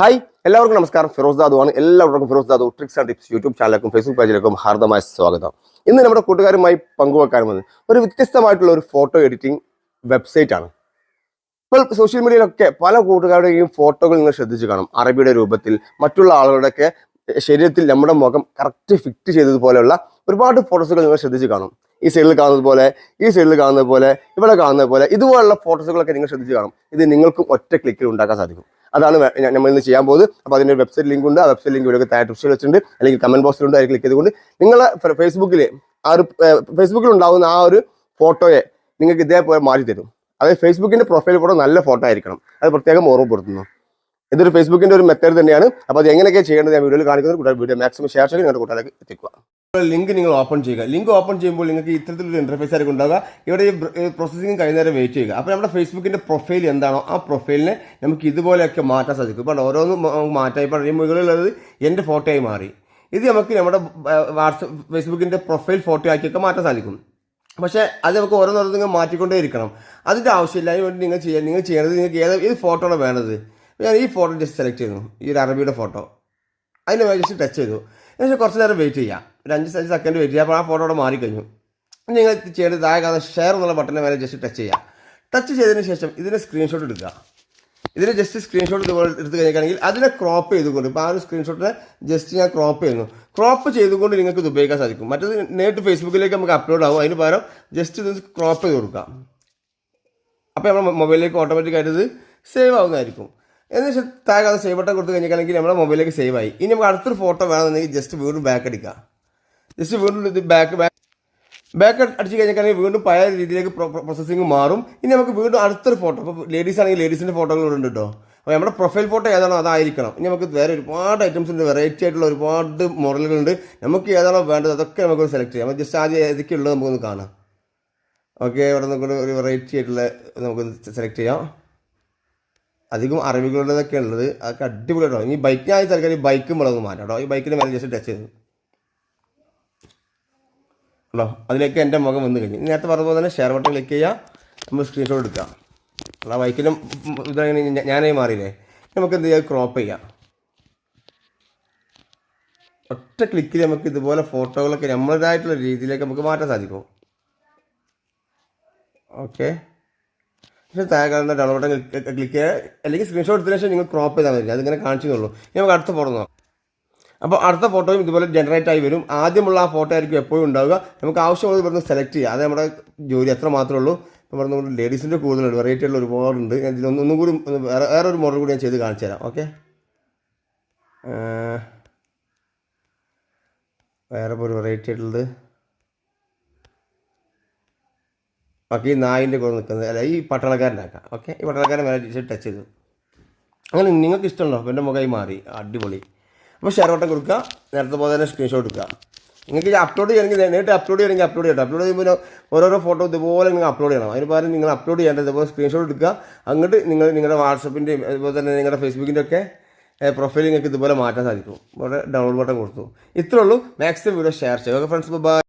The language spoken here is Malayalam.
ഹായ് എല്ലാവർക്കും നമസ്കാരം. ഫിറോസ് ദാദു ആണ്. എല്ലാവർക്കും Firoz Dadu tricks and tips YouTube ചാനലിലേക്കും Facebook പേജിലേക്കും ഹാർദമായ സ്വാഗതം. ഇന്ന് നമ്മുടെ കൂട്ടുകാരുമായി പങ്കുവെക്കാൻ വന്നത് ഒരു വ്യത്യസ്തമായിട്ടുള്ള ഒരു ഫോട്ടോ എഡിറ്റിംഗ് വെബ്സൈറ്റ് ആണ്. ഇപ്പോൾ സോഷ്യൽ മീഡിയയിലൊക്കെ പല കൂട്ടുകാരുടെയും ഫോട്ടോകൾ നിങ്ങൾ ശ്രദ്ധിച്ചു കാണും. അറബിയുടെ രൂപത്തിൽ മറ്റുള്ള ആളുകളുടെയൊക്കെ ശരീരത്തിൽ നമ്മുടെ മുഖം കറക്റ്റ് ഫിറ്റ് ചെയ്തതുപോലെയുള്ള ഒരുപാട് ഫോട്ടോസുകൾ നിങ്ങൾ ശ്രദ്ധിച്ച് കാണും. ഈ സൈഡിൽ കാണുന്നത് പോലെ ഈ സൈഡിൽ കാണുന്നത് പോലെ ഇവിടെ കാണുന്നത് പോലെ ഇതുപോലുള്ള ഫോട്ടോസുകളൊക്കെ നിങ്ങൾ ശ്രദ്ധിച്ച് കാണും. ഇത് നിങ്ങൾക്കും ഒറ്റ ക്ലിക്കിൽ ഉണ്ടാക്കാൻ സാധിക്കും. അതാണ് നമ്മൾ ഇന്ന് ചെയ്യാൻ പോകുന്നത്. അപ്പോൾ അതിന്റെ വെബ്സൈറ്റ് ലിങ്ക് ഉണ്ട്. ആ വെബ്സൈറ്റ് ലിങ്ക് ഇവിടെ താഴെ ഡിസ്ക്രിപ്ഷൻ വെച്ചിട്ടുണ്ട്. അല്ലെങ്കിൽ കമന്റ് ബോക്സിലുണ്ട് അതിൽ ക്ലിക്ക് ചെയ്തുകൊണ്ട് നിങ്ങളെ ഫേസ്ബുക്കിൽ ആ ഒരു ഫേസ്ബുക്കിൽ ഉണ്ടാകുന്ന ആ ഒരു ഫോട്ടോയെ നിങ്ങൾക്ക് ഇതേപോലെ മാറ്റി തരും അതായത് ഫേസ്ബുക്കിന്റെ പ്രൊഫൈൽ ഫോട്ടോ നല്ല ഫോട്ടോ ആയിരിക്കണം. അത് പ്രത്യേകം ഓർമ്മപ്പെടുത്തുന്നു. ഇതൊരു ഫേസ്ബുക്കിന്റെ ഒരു മെത്തേഡ് തന്നെയാണ്. അപ്പോൾ അത് എങ്ങനെയൊക്കെ ചെയ്യേണ്ടത് ഞാൻ വീഡിയോയിൽ കാണിക്കുന്നത് കൂട്ടാൻ വീഡിയോ മാക്സിമം ഷെയർ ചെയ്ത് നിങ്ങളുടെ കൂട്ടുകാർക്ക് എത്തിക്കുക. ലിങ്ക് നിങ്ങൾ ഓപ്പൺ ചെയ്യുക. ലിങ്ക് ഓപ്പൺ ചെയ്യുമ്പോൾ നിങ്ങൾക്ക് ഇത്തരത്തിലൊരു ഇന്റർഫേസ് ആയിരിക്കും ഉണ്ടാവുക. ഇവിടെ ഈ പ്രോസസ്സിംഗ് കഴിയുന്നേരം വെയിറ്റ് ചെയ്യുക. അപ്പോൾ നമ്മുടെ ഫേസ്ബുക്കിന്റെ പ്രൊഫൈൽ എന്താണോ ആ പ്രൊഫൈലിനെ നമുക്ക് ഇതുപോലെയൊക്കെ മാറ്റാൻ സാധിക്കും. ഇപ്പോൾ ഓരോന്നും മാറ്റാം. ഇപ്പോൾ ഈ മുകളിലുള്ളത് എന്റെ ഫോട്ടോയായി മാറി. ഇത് നമുക്ക് നമ്മുടെ വാട്സപ്പ് ഫേസ്ബുക്കിന്റെ പ്രൊഫൈൽ ഫോട്ടോ ആക്കിയൊക്കെ മാറ്റാൻ സാധിക്കും. പക്ഷേ അത് നമുക്ക് ഓരോന്നോരോ നിങ്ങൾ മാറ്റിക്കൊണ്ടേ ഇരിക്കണം അതിന്റെ ആവശ്യമില്ല അതിന് വേണ്ടി നിങ്ങൾ ചെയ്യാൻ നിങ്ങൾ ചെയ്യേണ്ടത് നിങ്ങൾക്ക് ഏത് ഏത് ഫോട്ടോ ആണ് വേണ്ടത്? ഞാൻ ഈ ഫോട്ടോ ജസ്റ്റ് സെലക്ട് ചെയ്യുന്നു ഈ ഒരു അറബിയുടെ ഫോട്ടോ. അതിന് ജസ്റ്റ് ടച്ച് ചെയ്തു. എന്നിട്ട് കുറച്ച് നേരം വെയിറ്റ് ചെയ്യാം. ഒരു അഞ്ച് സെക്കൻഡ് വെയിറ്റ് ചെയ്യാം. അപ്പോൾ ആ ഫോട്ടോ അവിടെ മാറിക്കഴിഞ്ഞു. നിങ്ങൾ ചെയ്യേണ്ടത് താഴെ ഷെയർ എന്നുള്ള ബട്ടനെ മേലെ ജസ്റ്റ് ടച്ച് ചെയ്യാം. ടച്ച് ചെയ്തതിന് ശേഷം ഇതിന്റെ സ്ക്രീൻഷോട്ട് എടുക്കുക. ഇതിന് ജസ്റ്റ് സ്ക്രീൻഷോട്ട് ഇതുപോലെ എടുത്ത് കഴിഞ്ഞിട്ടാണെങ്കിൽ അതിനെ ക്രോപ്പ് ചെയ്തുകൊണ്ട് ഇപ്പോൾ ആ ഒരു സ്ക്രീൻഷോട്ടിനെ ജസ്റ്റ് ഞാൻ ക്രോപ്പ് ചെയ്യുന്നു. ക്രോപ്പ് ചെയ്തുകൊണ്ട് നിങ്ങൾക്ക് ഇത് ഉപയോഗിക്കാൻ സാധിക്കും. മറ്റത് നേരിട്ട് ഫേസ്ബുക്കിലേക്ക് നമുക്ക് അപ്ലോഡ് ആവും. അതിന് പകരം ജസ്റ്റ് ഇത് ക്രോപ്പ് ചെയ്ത് കൊടുക്കാം. അപ്പോൾ നമ്മുടെ മൊബൈലിലേക്ക് ഓട്ടോമാറ്റിക്കായിട്ട് ഇത് സേവ് ആവുന്നതായിരിക്കും. എന്നുവെച്ചാൽ താഴെ അത് സേവ് ബട്ടൺ കൊടുത്ത് കഴിഞ്ഞിട്ടാണെങ്കിൽ നമ്മുടെ മൊബൈലിലേക്ക് സേവ് ആയി. ഇനി നമുക്ക് അടുത്തൊരു ഫോട്ടോ വേണമെന്നുണ്ടെങ്കിൽ ജസ്റ്റ് വീണ്ടും ബാക്ക് അടിക്കുക ജസ്റ്റ് വീണ്ടും ഇത് ബാക്ക് ബാക്ക് ബാക്ക് അടിച്ച് കഴിഞ്ഞിട്ടുണ്ടെങ്കിൽ വീണ്ടും പഴയ രീതിയിലേക്ക് പ്രോസസ്സിങ് മാറും. ഇനി നമുക്ക് വീണ്ടും അടുത്തൊരു ഫോട്ടോ ഇപ്പോൾ ലേഡീസ് ആണെങ്കിൽ ലേഡീസിന്റെ ഫോട്ടോകൾ ഇവിടെ ഉണ്ട് കേട്ടോ അപ്പോൾ നമ്മുടെ പ്രൊഫൈൽ ഫോട്ടോ ഏതാണോ അതായിരിക്കണം. ഇനി നമുക്ക് വേറെ ഒരുപാട് ഐറ്റംസ് ഉണ്ട് വെറൈറ്റി ആയിട്ടുള്ള ഒരുപാട് മോഡലുകളുണ്ട് നമുക്ക് ഏതാണോ വേണ്ടത് അതൊക്കെ നമുക്ക് സെലക്ട് ചെയ്യാം. നമ്മൾ ജസ്റ്റ് ആദ്യം ഏതൊക്കെ ഉള്ളത് നമുക്കൊന്ന് കാണാം. ഓക്കെ ഇവിടെ നമുക്ക് ഒരു വെറൈറ്റി ആയിട്ടുള്ള നമുക്ക് സെലക്ട് ചെയ്യാം. അധികം അറിവുകളുള്ളതൊക്കെ ഉള്ളത് അതൊക്കെ അടിപൊളിയായിട്ടോ ഇനി ബൈക്കിനായി തൽക്കാലം ഈ ബൈക്ക് മുളക് മാറ്റാം കേട്ടോ. ഈ ബൈക്കിന്റെ മേലെ ജസ്റ്റ് ടച്ച് ചെയ്തു. ഉണ്ടോ അതിലേക്ക് എന്റെ മുഖം വന്നു കഴിഞ്ഞു. നേരത്തെ പറഞ്ഞ പോലെ തന്നെ ഷെയർ ബട്ടൺ ക്ലിക്ക് ചെയ്യുക. നമ്മൾ സ്ക്രീൻഷോട്ട് എടുക്കാം ആ ബൈക്കിലും ഇതങ്ങനെ ഞാനായി മാറിയില്ലേ? നമുക്ക് എന്ത് ചെയ്യാം? ക്രോപ്പ് ചെയ്യാം. ഒറ്റ ക്ലിക്കിൽ നമുക്ക് ഇതുപോലെ ഫോട്ടോകളൊക്കെ നമ്മളുടേതായിട്ടുള്ള രീതിയിലേക്ക് നമുക്ക് മാറ്റാൻ സാധിക്കും. ഓക്കെ പക്ഷേ താഴെ കാണുന്ന ഡൗൺലോഡ് ബട്ടൺ ക്ലിക്ക് ചെയ്യുക. അല്ലെങ്കിൽ സ്ക്രീൻഷോട്ട് എടുത്തതിന് ശേഷം നിങ്ങൾ ക്രോപ്പ് ചെയ്താൽ മതി. അതിങ്ങനെ കാണിച്ചതുള്ളൂ ഇനി നമുക്ക് അടുത്ത ഫോട്ടോ നോക്കാം. അപ്പോൾ അടുത്ത ഫോട്ടോയും ഇതുപോലെ ജനറേറ്റ് ആയി വരും. ആദ്യമുള്ള ആ ഫോട്ടോ ആയിരിക്കും എപ്പോഴും ഉണ്ടാവുക. നമുക്ക് ആവശ്യമുള്ളത് ഇവിടുന്ന് സെലക്ട് ചെയ്യുക. അത് നമ്മുടെ ജോലി അത്ര മാത്രമേ ഉള്ളൂ. പറഞ്ഞു പറഞ്ഞ ലേഡീസിന്റെ കൂടുതലുണ്ട്. വെറൈറ്റി ഉള്ള ഒരുപാടുണ്ട്. ഞാൻ ഇതിലൊന്നും ഒന്നും കൂടി വേറെ വേറെ ഒരു മോഡൽ കൂടി ഞാൻ ചെയ്ത് കാണിച്ചു തരാം. ഓക്കെ വേറെ ഇപ്പോൾ ഒരു വെറൈറ്റി ആയിട്ടുള്ളത് ഓക്കെ ഈ നായിന്റെ കൂടെ നിൽക്കുന്നത്. അല്ല ഈ പട്ടാളക്കാരനാക്കാം ഓക്കെ ഈ പട്ടാളക്കാരൻ മേലെ ടീഷർട്ട് ടച്ച് ചെയ്തു. അങ്ങനെ നിങ്ങൾക്ക് ഇഷ്ടമുണ്ടോ? എന്റെ മുഖമായി മാറി. അടിപൊളി. അപ്പോൾ ഷെയർ ബട്ടൺ കൊടുക്കുക. നേരത്തെ പോലെ തന്നെ സ്ക്രീൻഷോട്ട് എടുക്കുക. നിങ്ങൾക്ക് അപ്ലോഡ് ചെയ്യണമെങ്കിൽ നേരിട്ട് അപ്ലോഡ് ചെയ്യണമെങ്കിൽ അപ്ലോഡ് ചെയ്യട്ടെ. അപ്ലോഡ് ചെയ്യുമ്പോൾ ഓരോരോ ഫോട്ടോ ഇതുപോലെ നിങ്ങൾ അപ്ലോഡ് ചെയ്യണം. അതിന് പകരം നിങ്ങൾ അപ്ലോഡ് ചെയ്യേണ്ടത് ഇതുപോലെ സ്ക്രീൻഷോട്ട് എടുക്കുക. അങ്ങോട്ട് നിങ്ങൾ നിങ്ങളുടെ വാട്സപ്പിന്റെയും അതുപോലെ തന്നെ നിങ്ങളുടെ ഫേസ്ബുക്കിന്റെ ഒക്കെ പ്രൊഫൈൽ നിങ്ങൾക്ക് ഇതുപോലെ മാറ്റാൻ സാധിക്കും. ഇവിടെ ഡൗൺലോഡ് ബട്ടൺ കൊടുത്തു. ഇത്രയുള്ളൂ മാക്സിമം വീഡിയോ ഷെയർ ചെയ്യുക ഫ്രണ്ട്സ് ബൈ